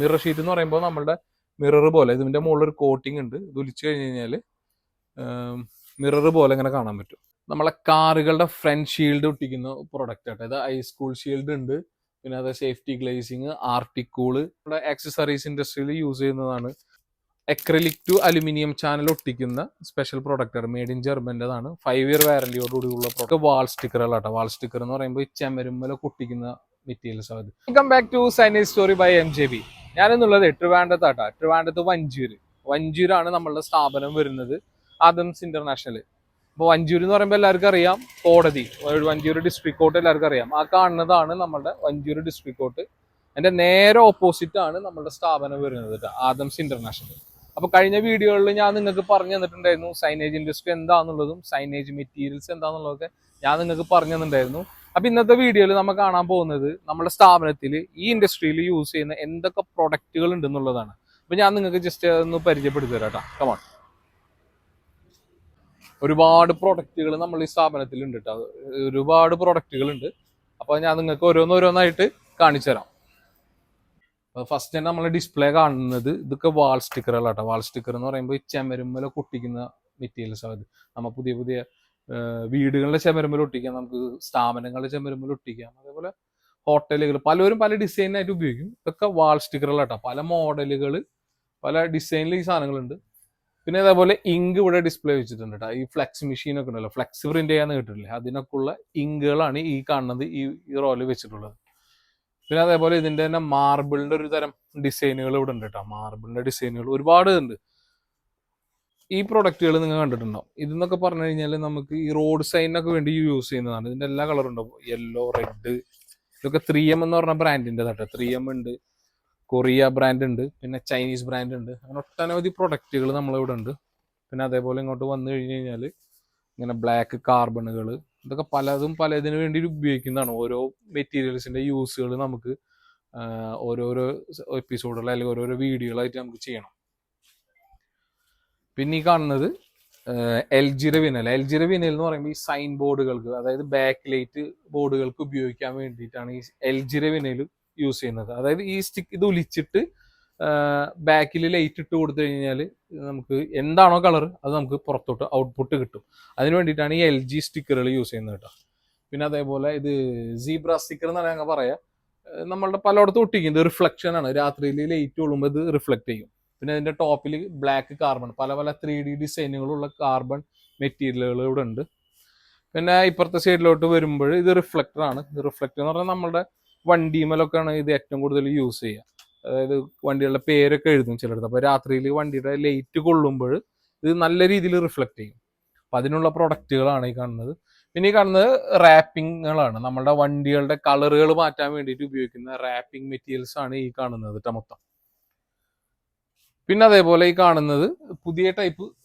Mirror sheet എന്ന് പറയുമ്പോൾ നമ്മളുടെ മിറർ പോലെ ഇതിന്റെ മുകളിൽ ഒരു കോട്ടിംഗ് ഉണ്ട്. ഇത് ഒലിച്ചു കഴിഞ്ഞ് കഴിഞ്ഞാൽ മിറർ പോലെ ഇങ്ങനെ കാണാൻ പറ്റും. നമ്മളെ കാറുകളുടെ ഫ്രണ്ട് ഷീൽഡ് ഒട്ടിക്കുന്ന പ്രൊഡക്റ്റ് ആട്ടോ. ഇത് ഐ സ്കൂൾ ഷീൽഡ് ഉണ്ട്. പിന്നെ അത് സേഫ്റ്റി ഗ്ലേസിങ് ആർട്ടിക്കൂൾ നമ്മുടെ ആക്സസറീസ് ഇൻഡസ്ട്രിയിൽ യൂസ് ചെയ്യുന്നതാണ്. എക്രലിക് ടു അലുമിനിയം ചാനൽ ഒട്ടിക്കുന്ന സ്പെഷ്യൽ പ്രൊഡക്റ്റ് മെയ്ഡ് ഇൻ ജർമ്മന്റെതാണ് ഫൈവ് ഇയർ വാറന്റിയോടുകൂടിയുള്ള പ്രൊഡക്റ്റ് വാൾ സ്റ്റിക്കറുകളാട്ടോ വാൾ സ്റ്റിക്കർ എന്ന് പറയുമ്പോൾ ഈ ചെമരുമ്മലൊക്കെ ഒട്ടിക്കുന്ന മെറ്റീരിയൽസ് ആണ് welcome back to signees story by M J B ഞാനെന്നുള്ളത് ട്രിവാൻഡത്താട്ടാ ട്രിവാൻഡത്ത് വഞ്ചൂര് വഞ്ചൂരാണ് നമ്മളുടെ സ്ഥാപനം വരുന്നത്. ആദംസ് ഇന്റർനാഷണൽ അപ്പോൾ വഞ്ചൂർ എന്ന് പറയുമ്പോൾ എല്ലാവർക്കും അറിയാം കോടതി. വഞ്ചൂർ ഡിസ്ട്രിക്ട് കോർട്ട് എല്ലാവർക്കും അറിയാം. ആ കാണുന്നതാണ് നമ്മുടെ വഞ്ചൂർ ഡിസ്ട്രിക്ട് കോർട്ട് അതിന്റെ നേരെ ഓപ്പോസിറ്റ് ആണ് നമ്മുടെ സ്ഥാപനം വരുന്നത് കേട്ടോ ആദംസ് ഇന്റർനാഷണൽ അപ്പോൾ കഴിഞ്ഞ വീഡിയോകളിൽ ഞാൻ നിങ്ങൾക്ക് പറഞ്ഞു തന്നിട്ടുണ്ടായിരുന്നു സൈനേജ് ഇൻഡസ്ട്രി എന്താണെന്നുള്ളതും സൈനേജ് മെറ്റീരിയൽസ് എന്താണെന്നുള്ളതൊക്കെ ഞാൻ നിങ്ങൾക്ക് പറഞ്ഞു തന്നിട്ടുണ്ടായിരുന്നു. അപ്പൊ ഇന്നത്തെ വീഡിയോയിൽ നമ്മൾ കാണാൻ പോകുന്നത് നമ്മുടെ സ്ഥാപനത്തിൽ ഈ ഇൻഡസ്ട്രിയിൽ യൂസ് ചെയ്യുന്ന എന്തൊക്കെ പ്രൊഡക്റ്റുകൾ ഉണ്ടെന്നുള്ളതാണ്. അപ്പൊ ഞാൻ നിങ്ങൾക്ക് ജസ്റ്റ് ഒന്ന് പരിചയപ്പെടുത്തി തരാം കേട്ടോ കമാൺ ഒരുപാട് പ്രൊഡക്റ്റുകൾ നമ്മൾ ഈ സ്ഥാപനത്തിൽ ഉണ്ട് കേട്ടോ ഒരുപാട് പ്രൊഡക്റ്റുകൾ ഉണ്ട്. അപ്പൊ ഞാൻ നിങ്ങൾക്ക് ഓരോന്നോരോന്നായിട്ട് കാണിച്ചു തരാം. ഫസ്റ്റ് തന്നെ നമ്മൾ ഡിസ്പ്ലേ കാണുന്നത് ഇതൊക്കെ വാൾ സ്റ്റിക്കറുകളാട്ടോ വാൾ സ്റ്റിക്കർ എന്ന് പറയുമ്പോൾ ഈ ചെമരുമ്മല കൊട്ടിക്കുന്ന മെറ്റീരിയൽസ് അത്. നമ്മൾ പുതിയ പുതിയ വീടുകളിലെ ചെമരമ്പിൽ ഒട്ടിക്കാം നമുക്ക് സ്ഥാപനങ്ങളുടെ ചെമരമ്പിൽ ഒട്ടിക്കാം. അതേപോലെ ഹോട്ടലുകൾ പലരും പല ഡിസൈനായിട്ട് ഉപയോഗിക്കും. ഇതൊക്കെ വാൾ സ്റ്റിക്കറുകളാട്ടോ പല മോഡലുകൾ പല ഡിസൈനിൽ ഈ സാധനങ്ങളുണ്ട്. പിന്നെ അതേപോലെ ഇങ്ക് ഇവിടെ ഡിസ്പ്ലേ വെച്ചിട്ടുണ്ട് കേട്ടോ. ഈ ഫ്ലെക്സ് മെഷീൻ ഒക്കെ ഉണ്ടല്ലോ. ഫ്ലെക്സ് പ്രിന്റ് ചെയ്യാന്ന് കേട്ടിട്ടില്ലേ? അതിനൊക്കെ ഉള്ള ഇങ്കുകളാണ് ഈ കാണുന്നത് ഈ ഈ റോൽ വെച്ചിട്ടുള്ളത്. പിന്നെ അതേപോലെ ഇതിന്റെ തന്നെ മാർബിളിന്റെ ഒരു തരം ഡിസൈനുകൾ ഇവിടെ ഉണ്ട് കേട്ടോ. മാർബിളിന്റെ ഡിസൈനുകൾ ഒരുപാട് ഉണ്ട് ഈ പ്രൊഡക്റ്റുകൾ നിങ്ങൾ കണ്ടിട്ടുണ്ടാവും ഇതെന്നൊക്കെ പറഞ്ഞു കഴിഞ്ഞാൽ നമുക്ക് ഈ റോഡ് സൈഡിനൊക്കെ വേണ്ടി യൂസ് ചെയ്യുന്നതാണ്. ഇതിന്റെ എല്ലാ കളറും ഉണ്ടാവും യെല്ലോ റെഡ് ഇതൊക്കെ ത്രീ എം എന്ന് പറഞ്ഞ ബ്രാൻഡിന്റെ കേട്ടോ ത്രീ എം ഉണ്ട് കൊറിയ ബ്രാൻഡ് ഉണ്ട് പിന്നെ ചൈനീസ് ബ്രാൻഡ് ഉണ്ട്. അങ്ങനെ ഒട്ടനവധി പ്രൊഡക്റ്റുകൾ നമ്മളിവിടെ ഉണ്ട്. പിന്നെ അതേപോലെ ഇങ്ങോട്ട് വന്നു കഴിഞ്ഞ് കഴിഞ്ഞാൽ ഇങ്ങനെ ബ്ലാക്ക് കാർബണുകൾ ഇതൊക്കെ പലതും പലതിനു വേണ്ടി ഉപയോഗിക്കുന്നതാണ്. ഓരോ മെറ്റീരിയൽസിന്റെ യൂസുകൾ നമുക്ക് ഓരോരോ എപ്പിസോഡുകൾ അല്ലെങ്കിൽ ഓരോരോ വീഡിയോകളായിട്ട് നമുക്ക് ചെയ്യണം. പിന്നെ ഈ കാണുന്നത് എൽ ജിയുടെ എൽ ജിയുടെ എന്ന് പറയുമ്പോൾ ഈ സൈൻ ബോർഡുകൾക്ക് അതായത് ബാക്ക് ലൈറ്റ് ബോർഡുകൾക്ക് ഉപയോഗിക്കാൻ വേണ്ടിയിട്ടാണ് ഈ എൽ ജിയുടെ യൂസ് ചെയ്യുന്നത്. അതായത് ഈ സ്റ്റിക്ക് ഇത് ഒലിച്ചിട്ട് ബാക്കിൽ ലൈറ്റ് ഇട്ട് കൊടുത്തു കഴിഞ്ഞാൽ നമുക്ക് എന്താണോ കളർ അത് നമുക്ക് പുറത്തോട്ട് ഔട്ട്പുട്ട് കിട്ടും. അതിന് വേണ്ടിയിട്ടാണ് ഈ എൽ ജി സ്റ്റിക്കറുകൾ യൂസ് ചെയ്യുന്നത് കേട്ടോ. പിന്നെ അതേപോലെ ഇത് സീബ്ര സ്റ്റിക്കർ എന്ന് ഞങ്ങൾ പറയാം. നമ്മളുടെ പലയിടത്തും ഒട്ടിക്കുന്നത് റിഫ്ലക്ഷൻ ആണ്. രാത്രിയിൽ ലൈറ്റ് കൊള്ളുമ്പോൾ ഇത് റിഫ്ലക്ട് ചെയ്യും. പിന്നെ അതിന്റെ ടോപ്പിൽ ബ്ലാക്ക് കാർബൺ പല പല ത്രീ ഡി ഡിസൈനുകളുള്ള കാർബൺ മെറ്റീരിയലുകൾ ഇവിടെ ഉണ്ട്. പിന്നെ ഇപ്പുറത്തെ സൈഡിലോട്ട് വരുമ്പോൾ ഇത് റിഫ്ലക്ടറാണ് ഇത് റിഫ്ലക്ടർ എന്ന് പറഞ്ഞാൽ നമ്മുടെ വണ്ടിമേലൊക്കെയാണ് ഇത് ഏറ്റവും കൂടുതൽ യൂസ് ചെയ്യുക. അതായത് വണ്ടികളുടെ പേരൊക്കെ എഴുതും ചിലടത്ത്. അപ്പോൾ രാത്രിയിൽ വണ്ടിയുടെ ലൈറ്റ് കൊള്ളുമ്പോൾ ഇത് നല്ല രീതിയിൽ റിഫ്ലക്ട് ചെയ്യും. അപ്പം അതിനുള്ള പ്രൊഡക്റ്റുകളാണ് ഈ കാണുന്നത്. പിന്നെ ഈ കാണുന്നത് റാപ്പിങ്ങുകളാണ് നമ്മുടെ വണ്ടികളുടെ കളറുകൾ മാറ്റാൻ വേണ്ടിയിട്ട് ഉപയോഗിക്കുന്ന റാപ്പിംഗ് മെറ്റീരിയൽസ് ആണ് ഈ കാണുന്നത് മൊത്തം. പിന്നെ അതേപോലെ ഈ കാണുന്നത് പുതിയ ടൈപ്പ്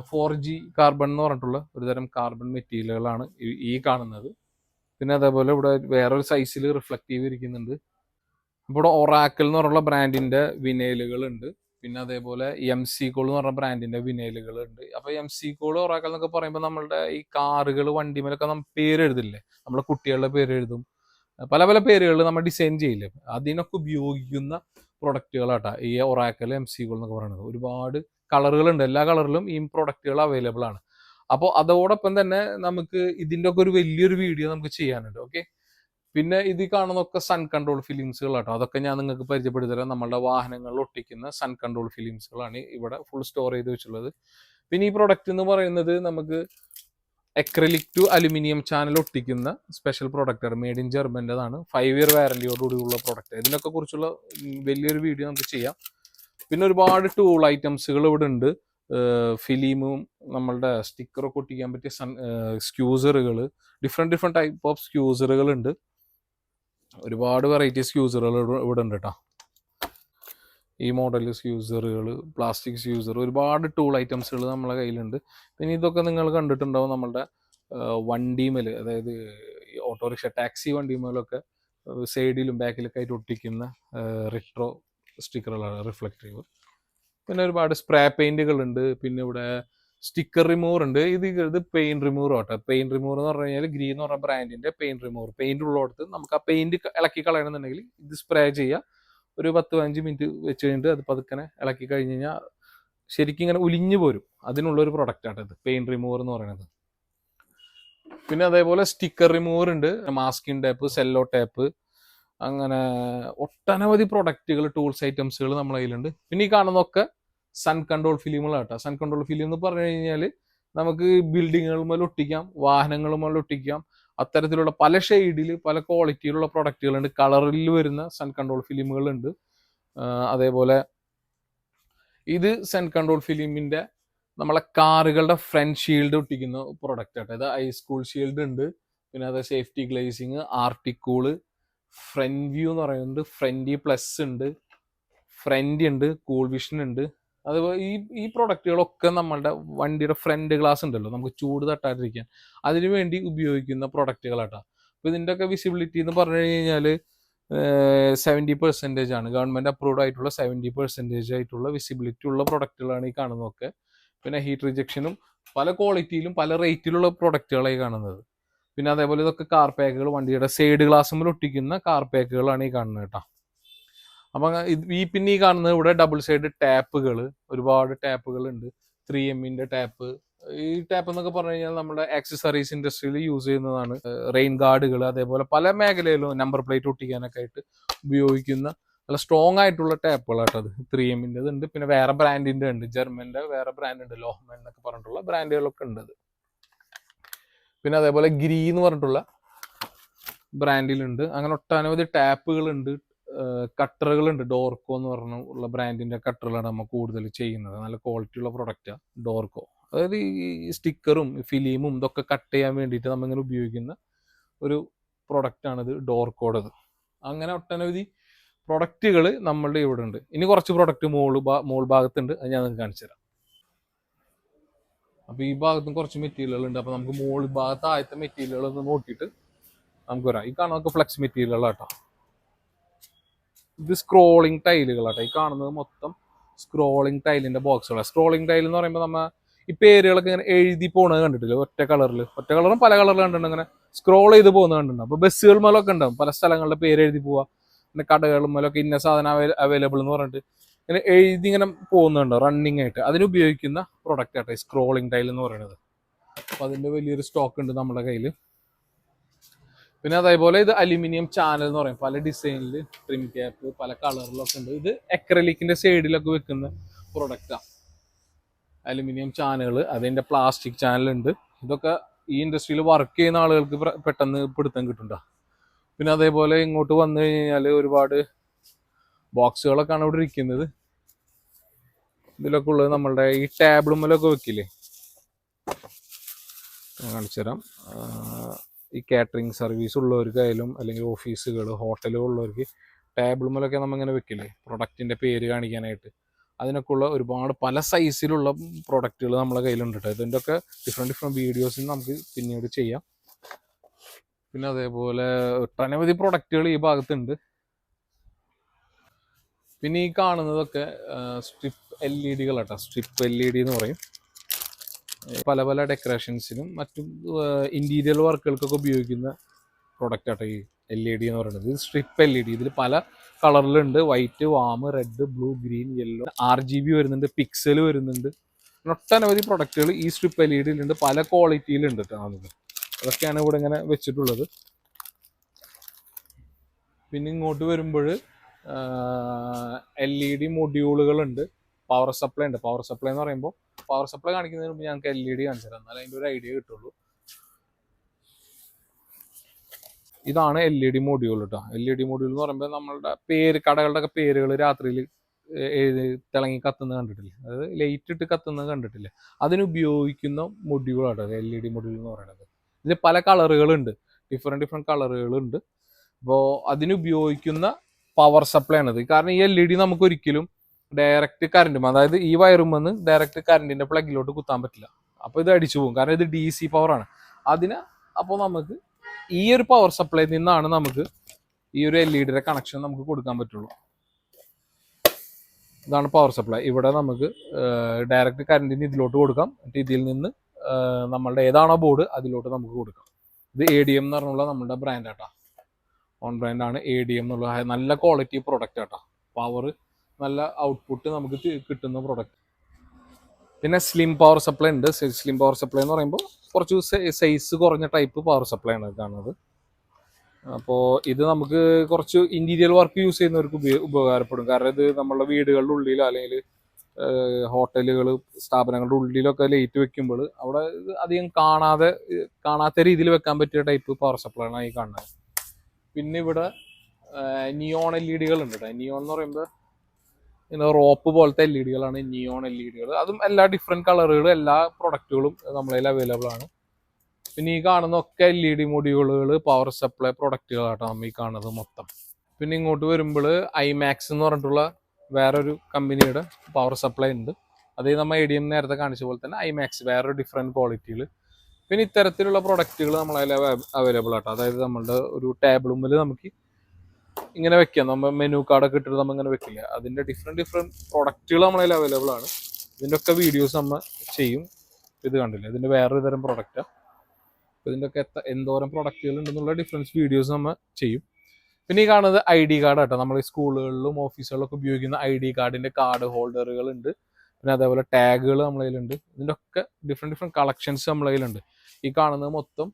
ഫോർ ജി കാർബൺ എന്ന് പറഞ്ഞിട്ടുള്ള ഒരു തരം കാർബൺ മെറ്റീരിയലുകളാണ് ഈ- കാണുന്നത്. പിന്നെ അതേപോലെ ഇവിടെ വേറൊരു സൈസിൽ റിഫ്ലക്റ്റീവ് ഇരിക്കുന്നുണ്ട്. ഇവിടെ ഒറാക്കൽ എന്ന് പറഞ്ഞുള്ള ബ്രാൻഡിന്റെ വിനയിലുകൾ ഉണ്ട് പിന്നെ അതേപോലെ എം സി കോൾ എന്ന് പറഞ്ഞ ബ്രാൻഡിന്റെ വിനയിലുകൾ ഉണ്ട് അപ്പൊ എം സി കോൾ ഒറാക്കൽ എന്നൊക്കെ പറയുമ്പോൾ നമ്മളുടെ ഈ കാറുകൾ വണ്ടിമേലൊക്കെ നമ്മൾ പേര് എഴുതില്ലേ? നമ്മുടെ കുട്ടികളുടെ പേര് എഴുതും. പല പല പേരുകൾ നമ്മൾ ഡിസൈൻ ചെയ്യില്ലേ? അതിനൊക്കെ ഉപയോഗിക്കുന്ന പ്രൊഡക്റ്റുകളാട്ടാ ഈ ഒറാക്കൽ എം സി കോൾ എന്നൊക്കെ പറയുന്നത് ഒരുപാട് കളറുകളുണ്ട്. എല്ലാ കളറിലും ഈ പ്രൊഡക്റ്റുകൾ അവൈലബിൾ ആണ്. അപ്പോൾ അതോടൊപ്പം തന്നെ നമുക്ക് ഇതിന്റെ ഒക്കെ ഒരു വലിയൊരു വീഡിയോ നമുക്ക് ചെയ്യാനുണ്ട്. ഓക്കെ പിന്നെ ഇത് കാണുന്നൊക്കെ സൺ കൺട്രോൾ ഫിലിംസുകളാട്ടോ അതൊക്കെ ഞാൻ നിങ്ങൾക്ക് പരിചയപ്പെടുത്തി തരാം നമ്മളുടെ വാഹനങ്ങളിൽ ഒട്ടിക്കുന്ന സൺ കൺട്രോൾ ഫിലിംസുകളാണ് ഇവിടെ ഫുൾ സ്റ്റോർ ചെയ്ത് വെച്ചിട്ടുള്ളത്. പിന്നെ ഈ പ്രൊഡക്റ്റ് എന്ന് പറയുന്നത് നമുക്ക് എക്രലിക് ടു അലുമിനിയം ചാനൽ ഒട്ടിക്കുന്ന സ്പെഷ്യൽ പ്രൊഡക്റ്റ് മെയ്ഡ് ഇൻ ജർമ്മന്റെതാണ് ഫൈവ് ഇയർ വാറന്റിയോടുകൂടിയുള്ള പ്രൊഡക്റ്റ് ഇതിനൊക്കെ കുറിച്ചുള്ള വലിയൊരു വീഡിയോ നമുക്ക് ചെയ്യാം. പിന്നെ ഒരുപാട് ടൂൾ ഐറ്റംസുകൾ ഇവിടെ ഉണ്ട്. ഫിലിമും നമ്മളുടെ സ്റ്റിക്കറൊക്കെ ഒട്ടിക്കാൻ പറ്റിയ സൺ സ്ക്യൂസറുകൾ ഡിഫറെന്റ് ഡിഫറെന്റ് ടൈപ്പ് ഓഫ് സ്ക്യൂസറുകൾ ഉണ്ട്. ഒരുപാട് വെറൈറ്റി സ്ക്യൂസറുകൾ ഇവിടെ ഉണ്ട് കേട്ടോ ഈ മോഡൽസ് യൂസറുകൾ പ്ലാസ്റ്റിക്സ് യൂസർ ഒരുപാട് ടൂൾ ഐറ്റംസുകൾ നമ്മളെ കയ്യിലുണ്ട്. പിന്നെ ഇതൊക്കെ നിങ്ങൾ കണ്ടിട്ടുണ്ടാവും നമ്മളുടെ വണ്ടിമേൽ അതായത് ഓട്ടോറിക്ഷ ടാക്സി വണ്ടിമേലൊക്കെ സൈഡിലും ബാക്കിലൊക്കെ ആയിട്ട് ഒട്ടിക്കുന്ന റിട്രോ സ്റ്റിക്കറുകളാണ് റിഫ്ലക്റ്റീവ് പിന്നെ ഒരുപാട് സ്പ്രേ പെയിന്റുകളുണ്ട് പിന്നെ ഇവിടെ സ്റ്റിക്കർ റിമൂവർ ഉണ്ട് ഇത് ഇത് പെയിന്റ് റിമൂവർ ആട്ടെ. പെയിന്റ് റിമൂവർ എന്ന് പറഞ്ഞു കഴിഞ്ഞാൽ ഗ്രീൻ എന്ന് പറഞ്ഞ ബ്രാൻഡിന്റെ പെയിന്റ് റിമൂവർ പെയിന്റ് ഉള്ളിടത്ത് നമുക്ക് ആ പെയിന്റ് ഇളക്കി കളയണമെന്നുണ്ടെങ്കിൽ ഇത് സ്പ്രേ ചെയ്യുക. ഒരു പത്ത് പതിനഞ്ച് മിനിറ്റ് വെച്ച് കഴിഞ്ഞിട്ട് അത് പതുക്കനെ ഇളക്കി കഴിഞ്ഞ് കഴിഞ്ഞാൽ ശരിക്കും ഇങ്ങനെ ഉലിഞ്ഞു പോരും. അതിനുള്ളൊരു പ്രൊഡക്റ്റ് ആണ് ഇത് പെയിൻ റിമൂവർ എന്ന് പറയുന്നത്. പിന്നെ അതേപോലെ സ്റ്റിക്കർ റിമൂവർ ഉണ്ട്. മാസ്കിൻ ടേപ്പ് സെല്ലോ ടേപ്പ് അങ്ങനെ ഒട്ടനവധി പ്രൊഡക്റ്റുകൾ ടൂൾസ് ഐറ്റംസുകൾ നമ്മളെ കയ്യിലുണ്ട്. പിന്നെ ഈ കാണുന്നതൊക്കെ സൺ കൺട്രോൾ ഫിലിമുകളാട്ടോ സൺ കൺട്രോൾ ഫിലിം എന്ന് പറഞ്ഞു കഴിഞ്ഞാൽ നമുക്ക് ബിൽഡിങ്ങുകൾ മുതൽ ഒട്ടിക്കാം വാഹനങ്ങൾ ഒട്ടിക്കാം അത്തരത്തിലുള്ള പല ഷെയ്ഡിൽ പല ക്വാളിറ്റിയിലുള്ള പ്രൊഡക്റ്റുകളുണ്ട് കളറിൽ വരുന്ന സൺ കൺട്രോൾ ഫിലിമുകളുണ്ട് അതേപോലെ ഇത് സൺ കൺട്രോൾ ഫിലിമിന്റെ നമ്മളെ കാറുകളുടെ ഫ്രണ്ട് ഷീൽഡ് ഒട്ടിക്കുന്ന പ്രൊഡക്റ്റ് ആട്ടോ ഇത് ഐ സ്കൂൾ ഷീൽഡ് ഉണ്ട്. പിന്നെ അത് safety glazing Arctic Cool front view എന്ന് പറയുന്നുണ്ട് ഫ്രണ്ടി പ്ലസ് ഉണ്ട്. ഫ്രണ്ട് ഉണ്ട് കൂൾ വിഷൻ ഉണ്ട്. അതുപോലെ ഈ ഈ പ്രൊഡക്റ്റുകളൊക്കെ നമ്മളുടെ വണ്ടിയുടെ ഫ്രണ്ട് ഗ്ലാസ് ഉണ്ടല്ലോ നമുക്ക് ചൂട് തട്ടാതിരിക്കാൻ അതിനു വേണ്ടി ഉപയോഗിക്കുന്ന പ്രൊഡക്റ്റുകളാട്ടോ അപ്പോൾ ഇതിന്റെയൊക്കെ വിസിബിലിറ്റി എന്ന് പറഞ്ഞു കഴിഞ്ഞാൽ സെവന്റി പെർസെന്റേജ് ആണ്. ഗവൺമെന്റ് അപ്രൂവ്ഡ് ആയിട്ടുള്ള സെവന്റി പെർസെന്റേജ് ആയിട്ടുള്ള വിസിബിലിറ്റി ഉള്ള പ്രൊഡക്റ്റുകളാണ് ഈ കാണുന്നതൊക്കെ. പിന്നെ ഹീറ്റ് റിജക്ഷനും പല ക്വാളിറ്റിയിലും പല റേറ്റിലുള്ള പ്രൊഡക്റ്റുകളായി കാണുന്നത്. പിന്നെ അതേപോലെ ഇതൊക്കെ കാർ പാക്കുകൾ വണ്ടിയുടെ സൈഡ് ഗ്ലാസ്സുമ്മിൽ ഒട്ടിക്കുന്ന കാർ പാക്കുകളാണ് ഈ കാണുന്നത് കേട്ടോ. അപ്പം ഈ പിന്നെ ഈ കാണുന്നത് ഇവിടെ ഡബിൾ സൈഡ് ടാപ്പുകൾ ഒരുപാട് ടാപ്പുകൾ ഉണ്ട് ത്രീ എമ്മിന്റെ ടാപ്പ്. ഈ ടാപ്പ് എന്നൊക്കെ പറഞ്ഞു കഴിഞ്ഞാൽ നമ്മുടെ ആക്സസറീസ് ഇൻഡസ്ട്രിയിൽ യൂസ് ചെയ്യുന്നതാണ് റെയിൻ ഗാർഡുകൾ അതേപോലെ പല മേഖലയിലും നമ്പർ പ്ലേറ്റ് ഒട്ടിക്കാനൊക്കെ ആയിട്ട് ഉപയോഗിക്കുന്ന നല്ല സ്ട്രോങ് ആയിട്ടുള്ള ടാപ്പുകളാട്ടോ അത്. ത്രീ എമ്മിന്റെ ഉണ്ട്. പിന്നെ വേറെ ബ്രാൻഡിന്റെ ഉണ്ട്. ജർമ്മന്റെ വേറെ ബ്രാൻഡ് ഉണ്ട്. ലോഹ്മൻ എന്നൊക്കെ പറഞ്ഞിട്ടുള്ള ബ്രാൻഡുകളൊക്കെ ഉണ്ട് അത്. പിന്നെ അതേപോലെ ഗ്രീ എന്ന് പറഞ്ഞിട്ടുള്ള ബ്രാൻഡിലുണ്ട് അങ്ങനെ ഒട്ടനവധി ടാപ്പുകളുണ്ട്. കട്ടറുകളുണ്ട്. ഡോർക്കോ എന്ന് പറഞ്ഞ ഉള്ള ബ്രാൻഡിന്റെ കട്ടറുകളാണ് നമ്മൾ കൂടുതൽ ചെയ്യുന്നത്. നല്ല ക്വാളിറ്റി ഉള്ള പ്രൊഡക്റ്റാണ് ഡോർക്കോ. അതായത് ഈ സ്റ്റിക്കറും ഫിലിമും ഇതൊക്കെ കട്ട് ചെയ്യാൻ വേണ്ടിയിട്ട് നമ്മൾ ഇങ്ങനെ ഉപയോഗിക്കുന്ന ഒരു പ്രൊഡക്റ്റാണിത് ഡോർക്കോടത്. അങ്ങനെ ഒട്ടനവധി പ്രൊഡക്റ്റുകൾ നമ്മളുടെ ഇവിടെ ഉണ്ട്. ഇനി കുറച്ച് പ്രൊഡക്റ്റ് മോൾ മോൾ ഭാഗത്തുണ്ട്. അത് ഞാൻ നിങ്ങൾക്ക് കാണിച്ചു തരാം. അപ്പൊ ഈ ഭാഗത്തും കുറച്ച് മെറ്റീരിയലുകൾ ഉണ്ട് അപ്പോൾ നമുക്ക് മോൾ ഭാഗത്ത് ആദ്യത്തെ മെറ്റീരിയലുകൾ ഒന്ന് നോക്കിയിട്ട് നമുക്ക് വരാം. ഈ കാണാൻ ഫ്ലെക്സ് മെറ്റീരിയലുകളാട്ടോ ഇത് സ്ക്രോളിംഗ് ടൈലുകളാട്ടോ ഈ കാണുന്നത് മൊത്തം സ്ക്രോളിംഗ് ടൈലിന്റെ ബോക്സുകളാണ് സ്ക്രോളിംഗ് ടൈൽ എന്ന് പറയുമ്പോൾ നമ്മൾ ഈ പേരുകളൊക്കെ ഇങ്ങനെ എഴുതി പോണത് കണ്ടിട്ടില്ല? ഒറ്റ കളറിൽ ഒറ്റ കളറും പല കളറിൽ കണ്ടിട്ടുണ്ട്. ഇങ്ങനെ സ്ക്രോൾ ചെയ്ത് പോകുന്നത് കണ്ടിട്ടുണ്ട്. അപ്പോൾ ബസ്സുകൾ മേലൊക്കെ ഉണ്ടാവും. പല സ്ഥലങ്ങളുടെ പേര് എഴുതി പോവാ. പിന്നെ കടകൾ മേലൊക്കെ ഇന്ന സാധനം അവൈലബിൾ എന്ന് പറഞ്ഞിട്ട് ഇങ്ങനെ എഴുതി ഇങ്ങനെ പോകുന്നുണ്ടോ റണ്ണിങ് ആയിട്ട്. അതിന് ഉപയോഗിക്കുന്ന പ്രൊഡക്റ്റ് ആട്ടെ സ്ക്രോളിംഗ് ടൈൽ എന്ന് പറയുന്നത്. അപ്പോൾ അതിന്റെ വലിയൊരു സ്റ്റോക്ക് ഉണ്ട് നമ്മുടെ കയ്യിൽ പിന്നെ അതേപോലെ ഇത് അലുമിനിയം ചാനൽ എന്ന് പറയും. പല ഡിസൈനിൽ ട്രിം ക്യാപ്പ് പല കളറിലൊക്കെ ഉണ്ട്. ഇത് എക്രലിക്കിന്റെ സൈഡിലൊക്കെ വെക്കുന്ന പ്രൊഡക്റ്റാണ് അലുമിനിയം ചാനലുകൾ അതിന്റെ പ്ലാസ്റ്റിക് ചാനൽ ഉണ്ട്. ഇതൊക്കെ ഈ ഇൻഡസ്ട്രിയിൽ വർക്ക് ചെയ്യുന്ന ആളുകൾക്ക് പെട്ടെന്ന് പിടുത്തം കിട്ടുന്നുണ്ടോ പിന്നെ അതേപോലെ ഇങ്ങോട്ട് വന്നു കഴിഞ്ഞാൽ ഒരുപാട് ബോക്സുകളൊക്കെയാണ് ഇവിടെ ഇരിക്കുന്നത്. ഇതിലൊക്കെ ഉള്ളത് നമ്മളുടെ ഈ ടേബിളുമ്മലൊക്കെ വെക്കില്ലേ? ഞാൻ കാണിച്ചു തരാം ആഹ് ഈ കാറ്ററിംഗ് സർവീസ് ഉള്ളവർക്കായാലും അല്ലെങ്കിൽ ഓഫീസുകൾ ഹോട്ടലുകൾ ഉള്ളവർക്ക് ടേബിൾ ടേബിളുമ്മലൊക്കെ നമ്മളിങ്ങനെ വെക്കില്ലേ? പ്രൊഡക്റ്റിന്റെ പേര് കാണിക്കാനായിട്ട്. അതിനൊക്കെ ഉള്ള ഒരുപാട് പല സൈസിലുള്ള പ്രൊഡക്റ്റുകൾ നമ്മളെ കയ്യിലുണ്ട് കേട്ടോ ഇതിന്റെ ഒക്കെ ഡിഫറെന്റ് ഡിഫറെന്റ് വീഡിയോസ് നമുക്ക് പിന്നീട് ചെയ്യാം. പിന്നെ അതേപോലെ ഒട്ടനവധി പ്രൊഡക്റ്റുകൾ ഈ ഭാഗത്തുണ്ട്. പിന്നെ ഈ കാണുന്നതൊക്കെ സ്ട്രിപ്പ് എൽ ഇ ഡികളാട്ടോ സ്ട്രിപ്പ് എൽ ഇ ഡി എന്ന് പറയും. പല പല ഡെക്കറേഷൻസിനും മറ്റും ഇന്റീരിയർ വർക്കുകൾക്കൊക്കെ ഉപയോഗിക്കുന്ന പ്രൊഡക്റ്റ് ആട്ടോ ഈ എൽ ഇ ഡി എന്ന് പറയുന്നത്. ഇത് സ്ട്രിപ്പ് എൽ ഇ ഡി ഇതിൽ പല കളറിലുണ്ട് white warm red blue green yellow R G B വരുന്നുണ്ട് പിക്സൽ വരുന്നുണ്ട്. ഒട്ടനവധി പ്രൊഡക്റ്റുകൾ ഈ സ്ട്രിപ്പ് എൽ ഇ ഡിയിലുണ്ട് പല ക്വാളിറ്റിയിലുണ്ട് കേട്ടോ നമുക്ക്. അതൊക്കെയാണ് ഇവിടെ ഇങ്ങനെ വെച്ചിട്ടുള്ളത്. പിന്നെ ഇങ്ങോട്ട് വരുമ്പോൾ എൽ ഇ ഡി മൊഡ്യൂളുകളുണ്ട് പവർ സപ്ലൈ ഉണ്ട്. പവർ സപ്ലൈ എന്ന് പറയുമ്പോൾ പവർ സപ്ലൈ കാണിക്കുന്നതിന് മുമ്പ് ഞങ്ങൾക്ക് എൽ ഇ ഡി കാണിച്ചു തരാം. എന്നാലും അതിന്റെ ഒരു ഐഡിയ കിട്ടുള്ളൂ. ഇതാണ് എൽ ഇ ഡി മൊഡ്യൂൾ കേട്ടോ എൽ ഇ ഡി മൊഡ്യൂൾ എന്ന് പറയുമ്പോൾ നമ്മളുടെ പേര് കടകളുടെ ഒക്കെ പേരുകൾ രാത്രിയിൽ എഴുതി തിളങ്ങി കത്തുന്നത് കണ്ടിട്ടില്ല? അതായത് ലൈറ്റ് ഇട്ട് കത്തുന്നത് കണ്ടിട്ടില്ലേ? അതിനുപയോഗിക്കുന്ന മൊഡ്യൂളാട്ടോ എൽ ഇ ഡി മൊഡ്യൂൾ എന്ന് പറയുന്നത്. ഇതിൽ പല കളറുകളുണ്ട് ഡിഫറെന്റ് ഡിഫറെന്റ് കളറുകളുണ്ട് അപ്പോൾ അതിനുപയോഗിക്കുന്ന പവർ സപ്ലൈ ആണത് കാരണം ഈ എൽ ഇ ഡി നമുക്ക് ഒരിക്കലും ഡയറക്റ്റ് കറണ്ടും അതായത് ഈ വയറും വന്ന് ഡയറക്റ്റ് കറണ്ടിന്റെ പ്ലഗിലോട്ട് കുത്താൻ പറ്റില്ല. അപ്പോൾ ഇത് അടിച്ചു പോകും. കാരണം ഇത് ഡി സി പവറാണ് അതിന് അപ്പോൾ നമുക്ക് ഈ ഒരു പവർ സപ്ലൈ നിന്നാണ് നമുക്ക് ഈ ഒരു എൽ ഇ ഡിയുടെ കണക്ഷൻ നമുക്ക് കൊടുക്കാൻ പറ്റുള്ളൂ. ഇതാണ് പവർ സപ്ലൈ ഇവിടെ നമുക്ക് ഡയറക്റ്റ് കറണ്ടിന് ഇതിലോട്ട് കൊടുക്കാം. എന്നിട്ട് ഇതിൽ നിന്ന് നമ്മളുടെ ഏതാണോ ബോർഡ് അതിലോട്ട് നമുക്ക് കൊടുക്കാം. ഇത് എ ഡി എം എന്ന് പറഞ്ഞുള്ള നമ്മുടെ ബ്രാൻഡ് ആട്ടാ ഓൺ ബ്രാൻഡാണ് എ ഡി എം എന്നുള്ള നല്ല ക്വാളിറ്റി പ്രൊഡക്റ്റ് ആട്ടാ പവർ നല്ല ഔട്ട്പുട്ട് നമുക്ക് കിട്ടുന്ന പ്രൊഡക്റ്റ് പിന്നെ സ്ലിം പവർ സപ്ലൈ ഉണ്ട്. സ്ലിം പവർ സപ്ലൈ എന്ന് പറയുമ്പോൾ കുറച്ച് സൈസ് കുറഞ്ഞ ടൈപ്പ് പവർ സപ്ലൈ ആണ് കാണുന്നത്. അപ്പോൾ ഇത് നമുക്ക് കുറച്ച് ഇന്റീരിയൽ വർക്ക് യൂസ് ചെയ്യുന്നവർക്ക് ഉപകാരപ്പെടും. കാരണം ഇത് നമ്മളുടെ വീടുകളുടെ ഉള്ളിൽ അല്ലെങ്കിൽ ഹോട്ടലുകൾ സ്ഥാപനങ്ങളുടെ ഉള്ളിലൊക്കെ ലൈറ്റ് വെക്കുമ്പോൾ അവിടെ അധികം കാണാതെ കാണാത്ത രീതിയിൽ വെക്കാൻ പറ്റിയ ടൈപ്പ് പവർ സപ്ലൈ ആണ് ഈ കാണുന്നത്. പിന്നെ ഇവിടെ നിയോൺ എൽ ഇ ഡികൾ ഉണ്ട് നിയോൺ എന്ന് പറയുമ്പോൾ ഇങ്ങനെ റോപ്പ് പോലത്തെ എൽ ഇ ഡികളാണ് നിയോൺ എൽ ഇ ഡികൾ. അതും എല്ലാ ഡിഫറെന്റ് കളറുകളും എല്ലാ പ്രൊഡക്റ്റുകളും നമ്മളതിൽ അവൈലബിൾ ആണ്. പിന്നെ ഈ കാണുന്ന ഒക്കെ എൽ ഇ ഡി മൊഡ്യൂളുകൾ പവർ സപ്ലൈ പ്രൊഡക്റ്റുകളാട്ടോ നമ്മൾ ഈ കാണുന്നത് മൊത്തം. പിന്നെ ഇങ്ങോട്ട് വരുമ്പോൾ ഐമാക്സ് എന്ന് പറഞ്ഞിട്ടുള്ള വേറൊരു കമ്പനിയുടെ പവർ സപ്ലൈ ഉണ്ട്. അതേ നമ്മൾ ഐ ഡി എം നേരത്തെ കാണിച്ച പോലെ തന്നെ ഐമാക്സ് വേറൊരു ഡിഫറെന്റ് ക്വാളിറ്റിയിൽ പിന്നെ ഇത്തരത്തിലുള്ള പ്രൊഡക്റ്റുകൾ നമ്മളതിൽ അവൈലബിൾ ആട്ടോ. അതായത് നമ്മളുടെ ഒരു ടേബിളുമ്മിൽ നമുക്ക് ഇങ്ങനെ വെക്കാം നമ്മൾ മെനു കാർഡൊക്കെ ഇട്ടിട്ട് നമ്മൾ ഇങ്ങനെ വെക്കില്ല? അതിന്റെ ഡിഫറെന്റ് ഡിഫറെന്റ് പ്രൊഡക്റ്റുകൾ നമ്മളതിൽ അവൈലബിൾ ആണ്. ഇതിന്റെ ഒക്കെ വീഡിയോസ് നമ്മൾ ചെയ്യും. ഇത് കണ്ടില്ല? ഇതിന്റെ വേറൊരു തരം പ്രൊഡക്റ്റാണ് ഇതിന്റെ ഒക്കെ എന്തോരം പ്രൊഡക്റ്റുകൾ ഉണ്ടെന്നുള്ള ഡിഫറൻസ് വീഡിയോസ് നമ്മൾ ചെയ്യും. പിന്നെ ഈ കാണുന്നത് ഐ ഡി കാർഡ് ആട്ടോ. നമ്മൾ ഈ സ്കൂളുകളിലും ഓഫീസുകളിലൊക്കെ ഉപയോഗിക്കുന്ന ഐ ഡി കാർഡിന്റെ കാർഡ് ഹോൾഡറുകൾ ഉണ്ട്. പിന്നെ അതേപോലെ ടാഗുകൾ നമ്മളതിലുണ്ട് ഇതിന്റെ ഒക്കെ ഡിഫറെന്റ് ഡിഫറെന്റ് കളക്ഷൻസ് നമ്മളതിലുണ്ട് ഈ കാണുന്നത് മൊത്തം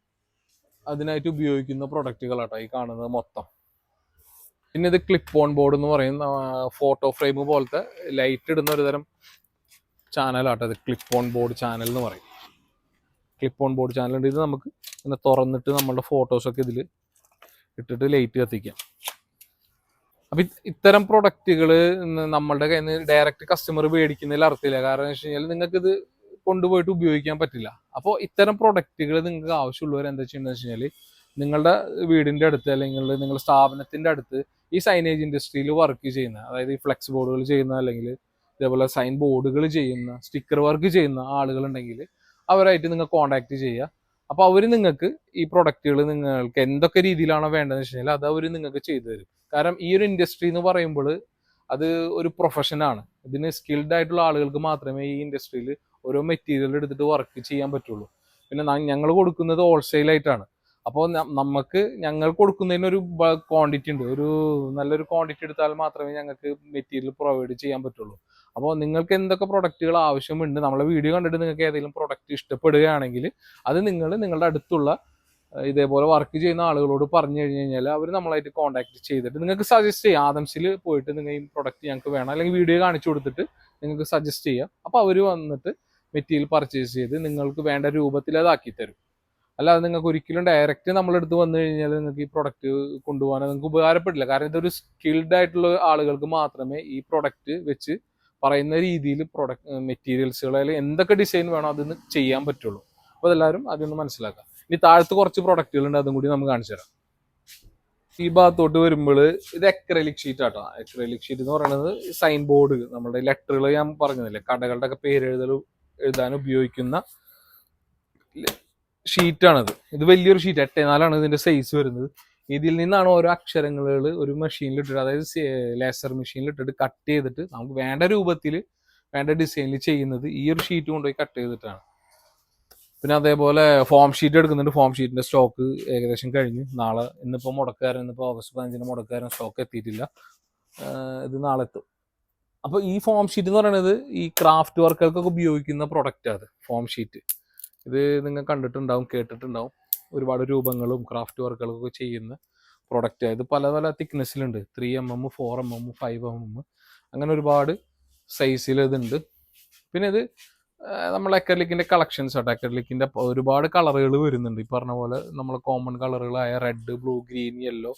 അതിനായിട്ട് ഉപയോഗിക്കുന്ന പ്രൊഡക്റ്റുകളാട്ടോ ഈ കാണുന്നത് മൊത്തം. പിന്നെ ഇത് ക്ലിപ്പ് ഓൺ ബോർഡ് എന്ന് പറയുന്ന ഫോട്ടോ ഫ്രെയിം പോലത്തെ ലൈറ്റ് ഇടുന്ന ഒരു തരം ചാനലാട്ടോ ഇത്. ക്ലിപ്പ് ഓൺ ബോർഡ് ചാനൽ എന്ന് പറയും. ക്ലിപ്പ് ഓൺ ബോർഡ് ചാനൽ ഉണ്ട്. ഇത് നമുക്ക് ഇങ്ങനെ തുറന്നിട്ട് നമ്മളുടെ ഫോട്ടോസൊക്കെ ഇതിൽ ഇട്ടിട്ട് ലൈറ്റ് കത്തിക്കാം. അപ്പം ഇത്തരം പ്രൊഡക്റ്റുകൾ നമ്മളുടെ കയ്യിൽ നിന്ന് ഡയറക്റ്റ് കസ്റ്റമർ മേടിക്കുന്നതിൽ അർത്ഥമില്ല. കാരണം എന്ന് വെച്ച് കഴിഞ്ഞാൽ നിങ്ങൾക്കിത് കൊണ്ടുപോയിട്ട് ഉപയോഗിക്കാൻ പറ്റില്ല. അപ്പോൾ ഇത്തരം പ്രൊഡക്റ്റുകൾ നിങ്ങൾക്ക് ആവശ്യമുള്ളവർ എന്താ ചെയ്യേണ്ടത് വെച്ച് കഴിഞ്ഞാൽ നിങ്ങളുടെ വീടിന്റെ അടുത്ത് അല്ലെങ്കിൽ നിങ്ങളുടെ സ്ഥാപനത്തിന്റെ അടുത്ത് ഈ സൈനേജ് ഇൻഡസ്ട്രിയിൽ വർക്ക് ചെയ്യുന്ന അതായത് ഈ ഫ്ലെക്സ് ബോർഡുകൾ ചെയ്യുന്ന അല്ലെങ്കിൽ ഇതേപോലെ സൈൻ ബോർഡുകൾ ചെയ്യുന്ന സ്റ്റിക്കർ വർക്ക് ചെയ്യുന്ന ആളുകളുണ്ടെങ്കിൽ അവരായിട്ട് നിങ്ങൾ കോൺടാക്ട് ചെയ്യുക. അപ്പോൾ അവർ നിങ്ങൾക്ക് ഈ പ്രൊഡക്റ്റുകൾ നിങ്ങൾക്ക് എന്തൊക്കെ രീതിയിലാണോ വേണ്ടതെന്ന് വെച്ച് കഴിഞ്ഞാൽ അത് അവർ നിങ്ങൾക്ക് ചെയ്തു തരും. കാരണം ഈ ഒരു ഇൻഡസ്ട്രി എന്ന് പറയുമ്പോൾ അത് ഒരു പ്രൊഫഷനാണ് ഇതിന് സ്കിൽഡ് ആയിട്ടുള്ള ആളുകൾക്ക് മാത്രമേ ഈ ഇൻഡസ്ട്രിയിൽ ഓരോ മെറ്റീരിയൽ എടുത്തിട്ട് വർക്ക് ചെയ്യാൻ പറ്റുള്ളൂ. പിന്നെ ഞങ്ങൾ കൊടുക്കുന്നത് ഹോൾസെയിൽ ആയിട്ടാണ്. അപ്പോൾ നമുക്ക് ഞങ്ങൾ കൊടുക്കുന്നതിന് ഒരു ക്വാണ്ടിറ്റി ഉണ്ട്. ഒരു നല്ലൊരു ക്വാണ്ടിറ്റി എടുത്താൽ മാത്രമേ ഞങ്ങൾക്ക് മെറ്റീരിയൽ പ്രൊവൈഡ് ചെയ്യാൻ പറ്റുള്ളൂ. അപ്പോൾ നിങ്ങൾക്ക് എന്തൊക്കെ പ്രൊഡക്റ്റുകൾ ആവശ്യമുണ്ട് നമ്മളെ വീഡിയോ കണ്ടിട്ട് നിങ്ങൾക്ക് ഏതെങ്കിലും പ്രൊഡക്റ്റ് ഇഷ്ടപ്പെടുകയാണെങ്കിൽ അത് നിങ്ങൾ നിങ്ങളുടെ അടുത്തുള്ള ഇതേപോലെ വർക്ക് ചെയ്യുന്ന ആളുകളോട് പറഞ്ഞു കഴിഞ്ഞു കഴിഞ്ഞാൽ അവർ നമ്മളായിട്ട് കോൺടാക്ട് ചെയ്തിട്ട് നിങ്ങൾക്ക് സജസ്റ്റ് ചെയ്യാം. ആദംസിൽ പോയിട്ട് നിങ്ങൾ ഈ പ്രൊഡക്റ്റ് ഞങ്ങൾക്ക് വേണം. അല്ലെങ്കിൽ വീഡിയോ കാണിച്ചു കൊടുത്തിട്ട് നിങ്ങൾക്ക് സജസ്റ്റ് ചെയ്യാം. അപ്പോൾ അവർ വന്നിട്ട് മെറ്റീരിയൽ പർച്ചേസ് ചെയ്ത് നിങ്ങൾക്ക് വേണ്ട രൂപത്തിൽ അതാക്കി തരും അല്ലാതെ നിങ്ങൾക്ക് ഒരിക്കലും ഡയറക്റ്റ് നമ്മളെടുത്ത് വന്നു കഴിഞ്ഞാൽ നിങ്ങൾക്ക് ഈ പ്രൊഡക്റ്റ് കൊണ്ടുപോകാൻ നിങ്ങൾക്ക് ഉപകാരപ്പെടില്ല. കാരണം ഇതൊരു സ്കിൽഡ് ആയിട്ടുള്ള ആളുകൾക്ക് മാത്രമേ ഈ പ്രൊഡക്റ്റ് വെച്ച് പറയുന്ന രീതിയിൽ പ്രൊഡക്റ്റ് അല്ലെങ്കിൽ എന്തൊക്കെ ഡിസൈൻ വേണോ അതൊന്ന് ചെയ്യാൻ പറ്റുള്ളൂ. അപ്പോൾ അതെല്ലാവരും അതൊന്ന് മനസ്സിലാക്കുക ഇനി താഴത്ത് കുറച്ച് പ്രൊഡക്റ്റുകൾ ഉണ്ട് അതും കൂടി നമുക്ക് കാണിച്ചു തരാം. ഈ ഭാഗത്തോട്ട് വരുമ്പോൾ ഇത് എക്രലിക് ഷീറ്റ് ആട്ടോ. എക്രലിക് ഷീറ്റ് എന്ന് പറയുന്നത് സൈൻ ബോർഡ് നമ്മുടെ ലെറ്ററുകൾ ഞാൻ പറഞ്ഞതല്ലേ കടകളുടെ ഒക്കെ പേര് എഴുതൽ എഴുതാൻ ഉപയോഗിക്കുന്ന ഷീറ്റാണിത്. ഇത് വലിയൊരു ഷീറ്റ് എട്ടേ നാലാണ് ഇതിന്റെ സൈസ് വരുന്നത്. ഇതിൽ നിന്നാണ് ഓരോ അക്ഷരങ്ങൾ ഒരു മെഷീനിൽ ഇട്ടിട്ട് അതായത് ലേസർ മെഷീനിൽ ഇട്ടിട്ട് കട്ട് ചെയ്തിട്ട് നമുക്ക് വേണ്ട രൂപത്തിൽ വേണ്ട ഡിസൈനിൽ ചെയ്യുന്നത് ഈ ഒരു ഷീറ്റ് കൊണ്ടുപോയി കട്ട് ചെയ്തിട്ടാണ്. പിന്നെ അതേപോലെ ഫോം ഷീറ്റ് എടുക്കുന്നുണ്ട്. ഫോം ഷീറ്റിന്റെ സ്റ്റോക്ക് ഏകദേശം കഴിഞ്ഞു. നാളെ ഇന്നിപ്പോൾ മുടക്കാരൻ ഇന്നിപ്പോൾ ഓഗസ്റ്റ് പതിനഞ്ചിന് മുടക്കാരൻ സ്റ്റോക്ക് എത്തിയിട്ടില്ല. ഇത് നാളെ എത്തും. അപ്പോൾ ഈ ഫോം ഷീറ്റ് എന്ന് പറയുന്നത് ഈ ക്രാഫ്റ്റ് വർക്കുകൾക്കൊക്കെ ഉപയോഗിക്കുന്ന പ്രൊഡക്റ്റ് അത് ഫോം ഷീറ്റ് ഇത് നിങ്ങൾ കണ്ടിട്ടുണ്ടാവും കേട്ടിട്ടുണ്ടാവും. ഒരുപാട് രൂപങ്ങളും ക്രാഫ്റ്റ് വർക്കുകളൊക്കെ ചെയ്യുന്ന പ്രൊഡക്റ്റ് ഇത് പല പല തിക്നെസ്സിലുണ്ട് three M M four M M five M M അങ്ങനെ ഒരുപാട് സൈസിൽ ഇതുണ്ട്. പിന്നെ ഇത് നമ്മൾ അക്കർലിക്കിന്റെ കളക്ഷൻസ് ആട്ടോ അക്കർലിക്കിന്റെ ഒരുപാട് കളറുകൾ വരുന്നുണ്ട്. ഈ പറഞ്ഞ പോലെ നമ്മൾ കോമൺ കളറുകളായ റെഡ് ബ്ലൂ ഗ്രീൻ യെല്ലോ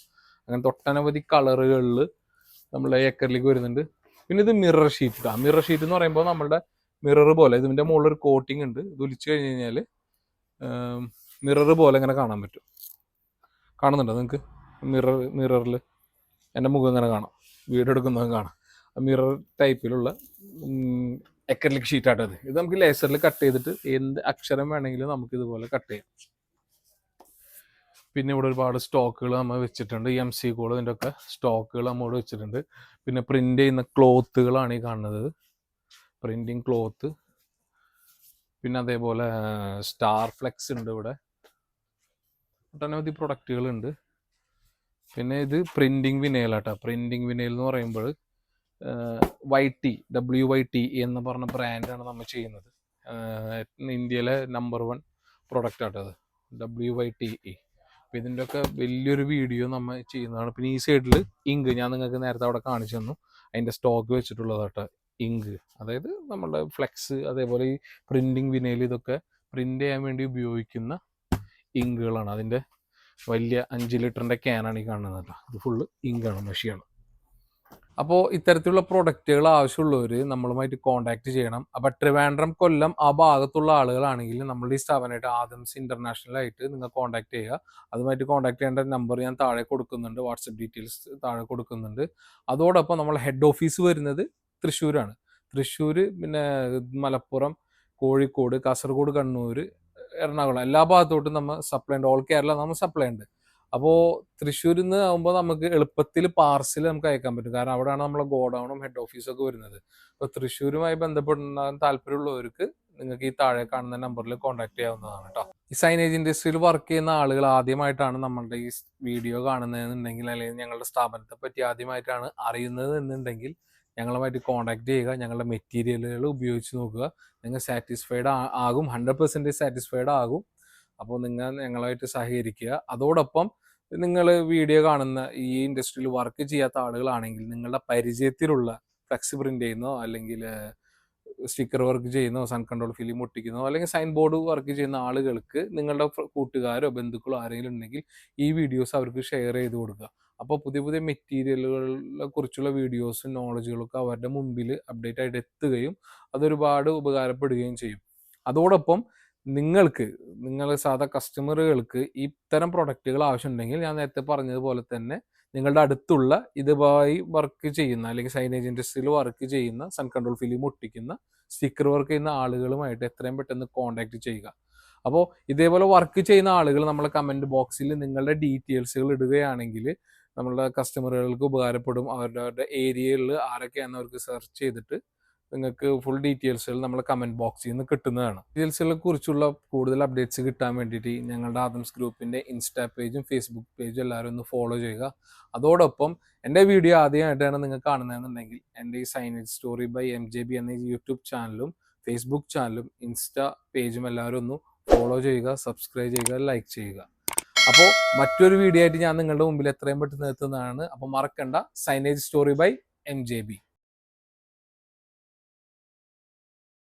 അങ്ങനത്തെ ഒട്ടനവധി കളറുകളിൽ നമ്മൾ അക്കർലിക്ക് വരുന്നുണ്ട്. പിന്നെ ഇത് മിറർ ഷീറ്റ് ആ മിറർ ഷീറ്റ് എന്ന് പറയുമ്പോൾ നമ്മളുടെ മിറർ പോലെ ഇതിന്റെ മുകളിൽ ഒരു കോട്ടിംഗ് ഉണ്ട്. ഇത് ഒലിച്ചു കഴിഞ്ഞ് കഴിഞ്ഞാൽ മിറർ പോലെ ഇങ്ങനെ കാണാൻ പറ്റും. കാണുന്നുണ്ടോ നിങ്ങൾക്ക് മിറർ മിററിൽ എന്റെ മുഖം ഇങ്ങനെ കാണാം. വീഡിയോ എടുക്കുന്നത് കാണാം. മിറർ ടൈപ്പിലുള്ള എക്കർലിക് ഷീറ്റാട്ടത് ഇത്. നമുക്ക് ലേസറിൽ കട്ട് ചെയ്തിട്ട് എന്ത് അക്ഷരം വേണമെങ്കിലും നമുക്ക് ഇതുപോലെ കട്ട് ചെയ്യാം. പിന്നെ ഇവിടെ ഒരുപാട് സ്റ്റോക്കുകൾ നമ്മൾ വെച്ചിട്ടുണ്ട്. എം സി കോൾ ഇതിന്റെ ഒക്കെ സ്റ്റോക്കുകൾ നമ്മൾ ഇവിടെ വെച്ചിട്ടുണ്ട്. പിന്നെ പ്രിന്റ് ചെയ്യുന്ന ക്ലോത്തുകളാണ് ഈ കാണുന്നത്. പ്രിന്റിങ് ക്ലോത്ത് പിന്നെ അതേപോലെ സ്റ്റാർ ഫ്ലെക്സ് ഉണ്ട് ഇവിടെ. ഒട്ടനവധി പ്രൊഡക്റ്റുകൾ ഉണ്ട്. പിന്നെ ഇത് പ്രിന്റിങ് വിനയിലാട്ടോ പ്രിന്റിങ് വിനയൽ എന്ന് പറയുമ്പോൾ Y T W Y T എന്ന് പറഞ്ഞ ബ്രാൻഡാണ് നമ്മൾ ചെയ്യുന്നത്. ഇന്ത്യയിലെ നമ്പർ വൺ പ്രൊഡക്റ്റ് അത്. ഡബ്ല്യു വൈ ടി ഇ അപ്പം ഇതിന്റെയൊക്കെ വലിയൊരു വീഡിയോ നമ്മൾ ചെയ്യുന്നതാണ്. പിന്നെ ഈ സൈഡിൽ ഇങ്ക് ഞാൻ നിങ്ങൾക്ക് നേരത്തെ അവിടെ കാണിച്ചു തന്നു. അതിന്റെ സ്റ്റോക്ക് വെച്ചിട്ടുള്ളതാട്ടോ. ഇങ്ക്. അതായത് നമ്മളുടെ ഫ്ലെക്സ് അതേപോലെ ഈ പ്രിന്റിങ് വിനയിൽ ഇതൊക്കെ പ്രിന്റ് ചെയ്യാൻ വേണ്ടി ഉപയോഗിക്കുന്ന ഇങ്കുകളാണ്. അതിന്റെ വലിയ അഞ്ച് ലിറ്ററിന്റെ ക്യാനാണ് ഈ കാണുന്നത് കേട്ടോ. ഇത് ഫുള്ള് ഇങ്കാണ് മഷിയാണ്. അപ്പോൾ ഇത്തരത്തിലുള്ള പ്രൊഡക്റ്റുകൾ ആവശ്യമുള്ളവർ നമ്മളുമായിട്ട് കോൺടാക്ട് ചെയ്യണം. അപ്പോൾ ട്രിവാൻഡ്രം കൊല്ലം ആ ഭാഗത്തുള്ള ആളുകളാണെങ്കിൽ നമ്മളുടെ ഈ സ്ഥാപനമായിട്ട് ആദംസ് ഇന്റർനാഷണൽ ആയിട്ട് നിങ്ങൾ കോൺടാക്ട് ചെയ്യുക. അതുമായിട്ട് കോൺടാക്ട് ചെയ്യേണ്ട നമ്പർ ഞാൻ താഴെ കൊടുക്കുന്നുണ്ട്. വാട്സപ്പ് ഡീറ്റെയിൽസ് താഴെ കൊടുക്കുന്നുണ്ട്. അതോടൊപ്പം നമ്മൾ ഹെഡ് ഓഫീസ് വരുന്നത് തൃശ്ശൂരാണ്. തൃശ്ശൂർ പിന്നെ മലപ്പുറം കോഴിക്കോട് കാസർഗോഡ് കണ്ണൂർ എറണാകുളം എല്ലാ ഭാഗത്തോട്ടും നമ്മൾ സപ്ലൈ ഉണ്ട്. ഓൾ കേരള നമ്മൾ സപ്ലൈ ഉണ്ട്. അപ്പോൾ തൃശ്ശൂരിൽ നിന്ന് ആകുമ്പോൾ നമുക്ക് എളുപ്പത്തിൽ പാർസൽ നമുക്ക് അയക്കാൻ പറ്റും. കാരണം അവിടെയാണ് നമ്മളെ ഗോഡൗണും ഹെഡ് ഓഫീസും ഒക്കെ വരുന്നത്. അപ്പോൾ തൃശ്ശൂരുമായി ബന്ധപ്പെടാൻ താല്പര്യമുള്ളവർക്ക് നിങ്ങൾക്ക് ഈ താഴെ കാണുന്ന നമ്പറിൽ കോൺടാക്ട് ചെയ്യാവുന്നതാണ് കേട്ടോ ഈ സൈനേജ് ഇൻഡസ്ട്രിയിൽ വർക്ക് ചെയ്യുന്ന ആളുകൾ ആദ്യമായിട്ടാണ് നമ്മളുടെ ഈ വീഡിയോ കാണുന്നതെന്നുണ്ടെങ്കിൽ അല്ലെങ്കിൽ ഞങ്ങളുടെ സ്ഥാപനത്തെ പറ്റി ആദ്യമായിട്ടാണ് അറിയുന്നത് എന്നുണ്ടെങ്കിൽ ഞങ്ങളുമായിട്ട് കോൺടാക്ട് ചെയ്യുക ഞങ്ങളുടെ മെറ്റീരിയലുകൾ ഉപയോഗിച്ച് നോക്കുക. നിങ്ങൾ സാറ്റിസ്ഫൈഡ് ആകും ഹൺഡ്രഡ് പെർസെന്റേജ് സാറ്റിസ്ഫൈഡ് ആകും. അപ്പോൾ നിങ്ങൾ ഞങ്ങളുമായിട്ട് സഹകരിക്കുക. അതോടൊപ്പം നിങ്ങൾ വീഡിയോ കാണുന്ന ഈ ഇൻഡസ്ട്രിയിൽ വർക്ക് ചെയ്യാത്ത ആളുകളാണെങ്കിൽ നിങ്ങളുടെ പരിചയത്തിലുള്ള ഫ്ലെക്സ് പ്രിന്റ് ചെയ്യുന്നോ അല്ലെങ്കിൽ സ്റ്റിക്കർ വർക്ക് ചെയ്യുന്നോ സൺ കൺട്രോൾ ഫിലിം ഒട്ടിക്കുന്നോ അല്ലെങ്കിൽ സൈൻ ബോർഡ് വർക്ക് ചെയ്യുന്ന ആളുകൾക്ക് നിങ്ങളുടെ കൂട്ടുകാരോ ബന്ധുക്കളോ ആരെങ്കിലും ഉണ്ടെങ്കിൽ ഈ വീഡിയോസ് അവർക്ക് ഷെയർ ചെയ്ത് കൊടുക്കുക. അപ്പോൾ പുതിയ പുതിയ മെറ്റീരിയലുകളെ കുറിച്ചുള്ള വീഡിയോസും നോളജുകളൊക്കെ അവരുടെ മുമ്പിൽ അപ്ഡേറ്റ് ആയിട്ട് എത്തുകയും അതൊരുപാട് ഉപകാരപ്പെടുകയും ചെയ്യും. അതോടൊപ്പം നിങ്ങൾക്ക് നിങ്ങൾ സാധാ കസ്റ്റമറുകൾക്ക് ഇത്തരം പ്രൊഡക്റ്റുകൾ ആവശ്യമുണ്ടെങ്കിൽ ഞാൻ നേരത്തെ പറഞ്ഞതുപോലെ തന്നെ നിങ്ങളുടെ അടുത്തുള്ള ഇതുമായി വർക്ക് ചെയ്യുന്ന അല്ലെങ്കിൽ സൈനേജ് ഇൻഡസ്ട്രിയിൽ വർക്ക് ചെയ്യുന്ന സൺ കൺട്രോൾ ഫിലിം ഒട്ടിക്കുന്ന സ്റ്റിക്കർ വർക്ക് ചെയ്യുന്ന ആളുകളുമായിട്ട് എത്രയും പെട്ടെന്ന് കോൺടാക്ട് ചെയ്യുക. അപ്പോൾ ഇതേപോലെ വർക്ക് ചെയ്യുന്ന ആളുകൾ നമ്മളെ കമന്റ് ബോക്സിൽ നിങ്ങളുടെ ഡീറ്റെയിൽസുകൾ ഇടുകയാണെങ്കിൽ നമ്മളുടെ കസ്റ്റമറുകൾക്ക് ഉപകാരപ്പെടും. അവരുടെ അവരുടെ ഏരിയയിൽ ആരൊക്കെയാണെന്ന് അവർക്ക് സെർച്ച് ചെയ്തിട്ട് നിങ്ങൾക്ക് ഫുൾ ഡീറ്റെയിൽസുകൾ നമ്മളെ കമന്റ് ബോക്സിൽ നിന്ന് കിട്ടുന്നതാണ്. ഡീറ്റെയിൽസുകളെ കുറിച്ചുള്ള കൂടുതൽ അപ്ഡേറ്റ്സ് കിട്ടാൻ വേണ്ടിയിട്ട് ഞങ്ങളുടെ ആദംസ് ഗ്രൂപ്പിന്റെ ഇൻസ്റ്റാ പേജും ഫേസ്ബുക്ക് പേജും എല്ലാവരും ഒന്ന് ഫോളോ ചെയ്യുക. അതോടൊപ്പം എന്റെ വീഡിയോ ആദ്യമായിട്ടാണ് നിങ്ങൾ കാണുന്നതെന്നുണ്ടെങ്കിൽ എന്റെ ഈ signage story by M J B എന്ന യൂട്യൂബ് ചാനലും ഫേസ്ബുക്ക് ചാനലും ഇൻസ്റ്റാ പേജും എല്ലാവരും ഒന്ന് ഫോളോ ചെയ്യുക സബ്സ്ക്രൈബ് ചെയ്യുക ലൈക്ക് ചെയ്യുക. അപ്പോൾ മറ്റൊരു വീഡിയോ ആയിട്ട് ഞാൻ നിങ്ങളുടെ മുമ്പിൽ എത്രയും പെട്ടെന്ന് എത്തുന്നതാണ്. അപ്പോൾ മറക്കണ്ട. Signage story by M J B